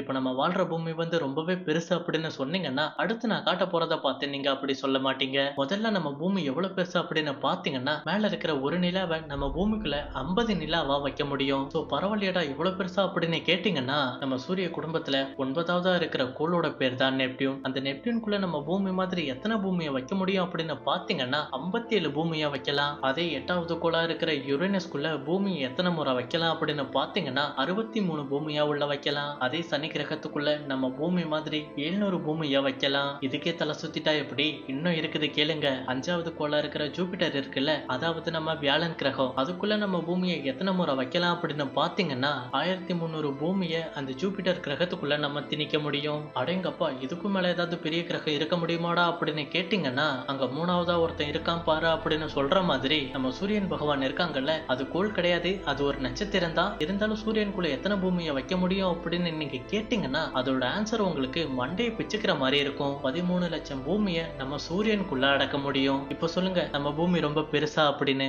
இப்போ நம்ம வாழ்ற பூமி வந்து ரொம்பவே பெருசு அப்படின்னு சொன்னீங்கன்னா அடுத்து நான் காட்ட போறத பார்த்து நீங்க அப்படி சொல்ல மாட்டீங்க. முதல்ல நம்ம பூமி எவ்வளவு பெருசு அப்படின்னு பாத்தீங்கன்னா மேல இருக்கிற ஒரு நிலாவை நம்ம பூமிக்குள்ள ஐம்பது நிலாவா வைக்க முடியும். ஸோ பரவாயில்லையடா இவ்வளவு பெருசா அப்படின்னு கேட்டீங்கன்னா நம்ம சூரிய குடும்பத்துல ஒன்பதாவதா இருக்கிற கோளோட பேர் தான் நெப்டியூன். அந்த நெப்டியூன்குள்ள நம்ம பூமி மாதிரி எத்தனை பூமியை வைக்க முடியும் அப்படின்னு பாத்தீங்கன்னா ஐம்பத்தி ஏழு பூமியா வைக்கலாம். அதே எட்டாவது கோளா இருக்கிற யுரேனஸ்குள்ள பூமி எத்தனை முறை வைக்கலாம் அப்படின்னு பாத்தீங்கன்னா அறுபத்தி மூணு பூமியா உள்ள வைக்கலாம். அதே சனி கிரகத்துக்குள்ள நம்ம பூமி மாதிரி எழுநூறு பூமியை வைக்கலாம். இதுக்கே தலை சுத்திட்டா எப்படி? இன்னும் இருக்குது கேளுங்க. அஞ்சாவது கோளா இருக்கிற ஜூபிட்டர் இருக்குல்ல அதாவது நம்ம வியாழன் கிரகம். அதுக்குள்ள நம்ம பூமியை எத்தனை முறை வைக்கலாம் அப்படின்னு பாத்தீங்கன்னா ஆயிரத்தி முந்நூறு பூமியை அந்த ஜூபிட்டர் கிரகத்துக்குள்ள நம்ம திணிக்க முடியும். அடேங்கப்பா இதுக்கு மேல ஏதாவது பெரிய கிரகம் இருக்க முடியுமாடா அப்படின்னு கேட்டீங்கன்னா அங்க மூணாவதா ஒருத்தன் இருக்கான் பாரு அப்படின்னு சொல்ற மாதிரி நம்ம சூரியன் பகவான் இருக்காங்கல்ல அது கோள் கிடையாது அது ஒரு நட்சத்திரம் தான் இருந்தாலும் சூரியனுக்குள்ள எத்தனை பூமியை வைக்க முடியும் அப்படின்னு நீங்க கேட்டீங்கன்னா அதோட ஆன்சர் உங்களுக்கு மண்டையை பிச்சுக்கிற மாதிரி இருக்கும். பதிமூணு லட்சம் பூமியை நம்ம சூரியனுக்குள்ள அடக்க முடியும். இப்போ சொல்லுங்க நம்ம பூமி ரொம்ப பெருசா அப்படின்னு.